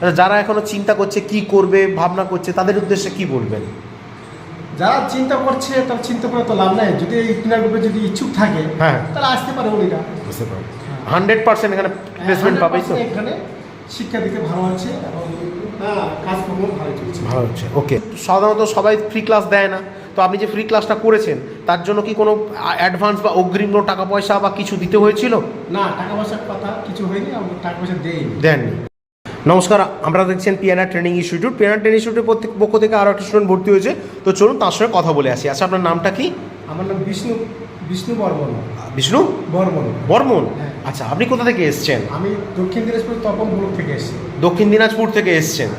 আচ্ছা, যারা এখনও চিন্তা করছে কি করবে ভাবনা করছে তাদের উদ্দেশ্যে কি বলবেন? যারা চিন্তা করছে তার চিন্তা করে তো লাভ নাই। যদি এই গ্রুপে যদি ইচ্ছুক থাকে হ্যাঁ। তাহলে আসতে পারে উনিরা। বুঝতে পারবেন হান্ড্রেড পার্সেন্ট এখানে প্লেসমেন্ট পাবেই তো? এখানে শিক্ষা দিতে ভালো আছে এবং হ্যাঁ, কাজকর্ম ভালো চলছে। ভালো হচ্ছে ওকে। সাধারণত সবাই ফ্রি ক্লাস দেয় না। তো আপনি যে ফ্রি ক্লাসটা করেছেন তার জন্য কি কোনো অ্যাডভান্স বা অগ্রিম কোনো টাকা পয়সা বা কিছু দিতে হয়েছিল? না টাকা পয়সার কথা কিছু হয়নি টাকা পয়সা দেইনি। দেননি। নমস্কার আমরা দেখছেন Piana training institute Piana training ইনস্টিটিউটের প্রত্যেক পক্ষ থেকে আরও একটা স্টুডেন্ট ভর্তি হয়েছে। তো চলুন তার সঙ্গে কথা বলে আসি। আচ্ছা আপনার নামটা কি? আমার নাম বিষ্ণু বিষ্ণু বর্মন। বিষ্ণু? বর্মন। বর্মন? হ্যাঁ। আচ্ছা আপনি কোথা থেকে এসছেন? আমি দক্ষিণ দিনাজপুর তপন ব্লক থেকে এসেছি। দক্ষিণ দিনাজপুর থেকে এসছেন।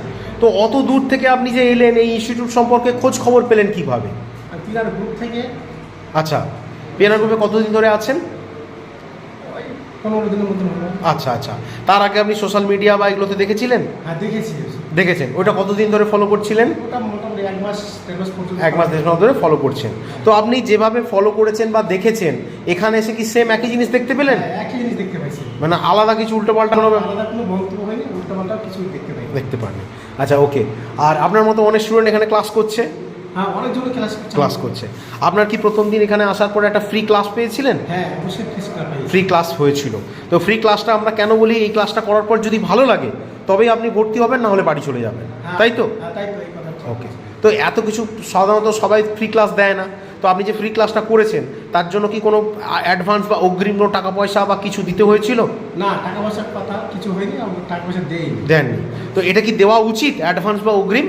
তো অত দূর থেকে আপনি যে এলেন এই ইনস্টিটিউট সম্পর্কে খোঁজ খবর পেলেন কীভাবে? আর কিনার গ্রুপ থেকে আচ্ছা পিয়ানা গ্রুপে কতদিন ধরে আছেন? পনেরো দিনের মতন হলো আচ্ছা আচ্ছা। তার আগে আপনি সোশ্যাল মিডিয়া বা এগুলোতে দেখেছিলেন? হ্যাঁ দেখেছি দেখেছেন। ওটা কতদিন ধরে ফলো করছিলেন? ওটা মোটামুটি এক মাস দেড় মাস পর্যন্ত। এক মাস দেড় মাস ধরে ফলো করছেন। তো আপনি যেভাবে ফলো করেছেন বা দেখেছেন এখানে এসে কি সেম একই জিনিস দেখতে পেলেন? হ্যাঁ, একই জিনিস দেখতে পাইছি। মানে আলাদা কিছু উল্টো পাল্টা কোনো ব্যাপার? আলাদা কোনো মন্তব্য হয়নি উল্টাপাল্টা কিছু দেখতে পাইনি। দেখতে পারেন আচ্ছা ওকে আর আপনার মতো অনেক স্টুডেন্ট এখানে ক্লাস করছে? হ্যাঁ অনেকজন ক্লাস ক্লাস করছে। আপনার কি প্রথম দিন এখানে আসার পরে একটা ফ্রি ক্লাস পেয়েছিলেন? হ্যাঁ অবশ্যই ফ্রি ক্লাস হয়েছিল। তো ফ্রি ক্লাসটা আমরা কেন বলি এই ক্লাসটা করার পর যদি ভালো লাগে তবেই আপনি ভর্তি হবেন না হলে বাড়ি চলে যাবেন। হ্যাঁ, তাই তো? হ্যাঁ। ওকে তো এত কিছু সাধারণত সবাই ফ্রি ক্লাস দেয় না। তো আপনি যে ফ্রি ক্লাসটা করেছেন তার জন্য কি কোনো অ্যাডভান্স বা অগ্রিম কোনো টাকা পয়সা বা কিছু দিতে হয়েছিল? না টাকা পয়সার কথা কিছু হয়নি টাকা পয়সা দেইনি। দেননি। তো এটা কি দেওয়া উচিত অ্যাডভান্স বা অগ্রিম?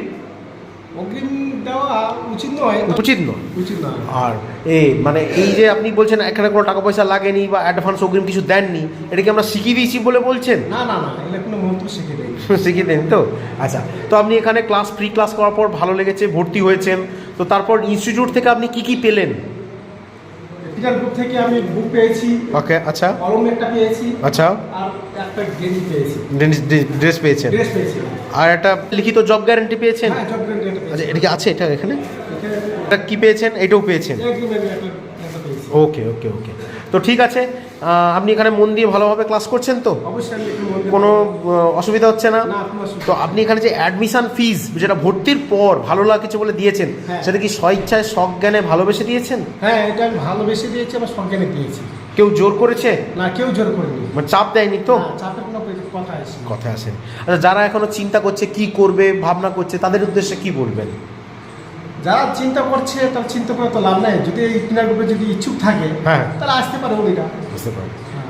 অগ্রিম দেওয়া উচিত নয়। উচিত নয়। উচিত নয়। আর এই মানে এই যে আপনি বলছেন এখানে কোনো টাকা পয়সা লাগেনি বা অ্যাডভান্স অগ্রিম কিছু দেননি এটা কি আমরা শিখিয়ে দিয়েছি বলে বলছেন? না না না কোনো মন্ত্র শিখে দেয়নি শিখিয়ে দেন তো? আচ্ছা তো আপনি এখানে ক্লাস ফ্রি ক্লাস করার পর ভালো লেগেছে ভর্তি হয়েছেন। তো তারপর ইনস্টিটিউট থেকে আপনি কি কি পেলেন? থেকে আমি বুক পেয়েছি। ওকে আচ্ছা। কলম একটা পেয়েছি। আচ্ছা। আর একটা গেঞ্জি পেয়েছি। ড্রেস পেয়েছেন। ড্রেস পেয়েছি। আর একটা লিখিত জব গ্যারান্টি পেয়েছেন? হ্যাঁ আচ্ছা এটা কি আছে? এটা এখানে? এটা কি পেয়েছেন? এটাও পেয়েছেন। ওকে ওকে ওকে তো ঠিক আছে আপনি এখানে মন দিয়ে ভালোভাবে ক্লাস করছেন তো? কোনো অসুবিধা হচ্ছে না? তো আপনি এখানে যে অ্যাডমিশন ফিজ যেটা ভর্তির পর ভালো লাগছে বলে দিয়েছেন হ্যাঁ। সেটা কি স্বইচ্ছায় সজ্ঞানে ভালোবেসে দিয়েছেন? হ্যাঁ এটা আমি ভালোবেসে দিয়েছি আমার সজ্ঞানে দিয়েছি। কেউ জোর করেছে? না কেউ জোর করেনি। মানে চাপ দেয়নি তো? চাপের কোনো কথা আসে কথা আসেন। আচ্ছা যারা এখনও চিন্তা করছে কি করবে ভাবনা করছে তাদের উদ্দেশ্যে কি বলবেন? যারা চিন্তা করছে তার চিন্তা করে তো লাভ নাই। যদি এই কিনার গ্রুপে যদি ইচ্ছুক থাকে হ্যাঁ। তাহলে আসতে পারে উনিরা বুঝতে পারে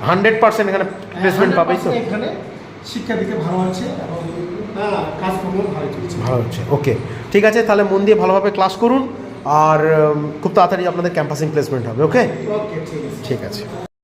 হান্ড্রেড পার্সেন্ট এখানে প্লেসমেন্ট পাবেই তো? এখানে শিক্ষা দিকে ভালো আছে এবং হ্যাঁ, কাজকর্ম ভালো চলছে। ভালো হচ্ছে। ওকে। ঠিক আছে তাহলে মন দিয়ে ভালোভাবে ক্লাস করুন। আর খুব তাড়াতাড়ি আপনাদের ক্যাম্পাসিং প্লেসমেন্ট হবে ওকে ঠিক আছে।